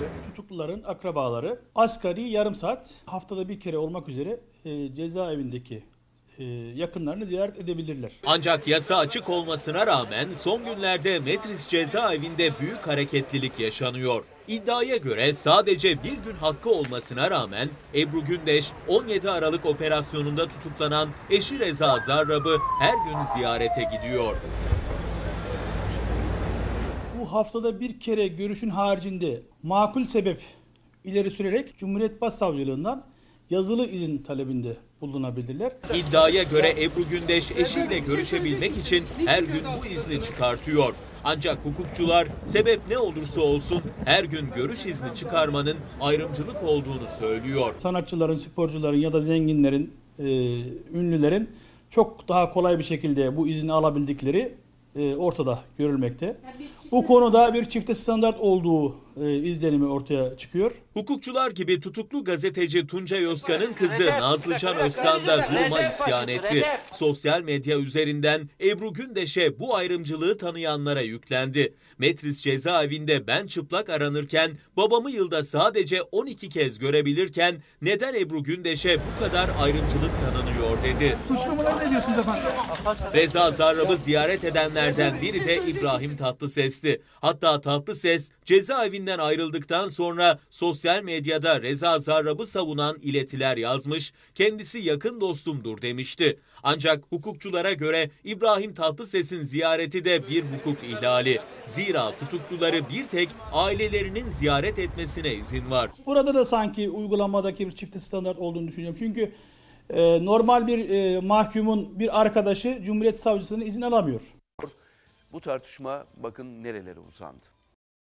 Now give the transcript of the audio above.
size. Tutukluların akrabaları asgari yarım saat haftada bir kere olmak üzere e, cezaevindeki e, yakınlarını ziyaret edebilirler. Ancak yasa açık olmasına rağmen son günlerde Metris cezaevinde büyük hareketlilik yaşanıyor. İddiaya göre sadece bir gün hakkı olmasına rağmen Ebru Gündeş 17 Aralık operasyonunda tutuklanan eşi Reza Zarrab'ı her gün ziyarete gidiyor. Bu haftada bir kere görüşün haricinde makul sebep ileri sürerek Cumhuriyet Başsavcılığından yazılı izin talebinde bulunabilirler. İddiaya göre Ebru Gündeş eşiyle görüşebilmek için her gün bu izni çıkartıyor. Ancak hukukçular sebep ne olursa olsun her gün görüş izni çıkarmanın ayrımcılık olduğunu söylüyor. Sanatçıların, sporcuların ya da zenginlerin, e, ünlülerin çok daha kolay bir şekilde bu izni alabildikleri e, ortada görülmekte. Bu konuda bir çifte standart olduğu e, izlenimi ortaya çıkıyor. Hukukçular gibi tutuklu gazeteci Tuncay Özkan'ın kızı Nazlıcan Özkan da duruma isyan etti. Sosyal medya üzerinden Ebru Gündeş'e bu ayrımcılığı tanıyanlara yüklendi. Metris cezaevinde ben çıplak aranırken babamı yılda sadece 12 kez görebilirken neden Ebru Gündeş'e bu kadar ayrımcılık tanınıyor dedi. Suçlamalar ne diyorsunuz efendim? Reza Zarrab'ı ziyaret edenlerden biri de İbrahim Tatlıses'ti. Hatta Tatlıses cezaevinden ayrıldıktan sonra sosyal medyada Reza Zarrab'ı savunan iletiler yazmış, kendisi yakın dostumdur demişti. Ancak hukukçulara göre İbrahim Tatlıses'in ziyareti de bir hukuk ihlali. Zira tutukluları bir tek ailelerinin ziyaret etmesine izin var. Burada da sanki uygulamadaki bir çifte standart olduğunu düşünüyorum. Çünkü e, normal bir e, mahkumun bir arkadaşı Cumhuriyet Savcısının izin alamıyor. Bu tartışma bakın nerelere uzandı.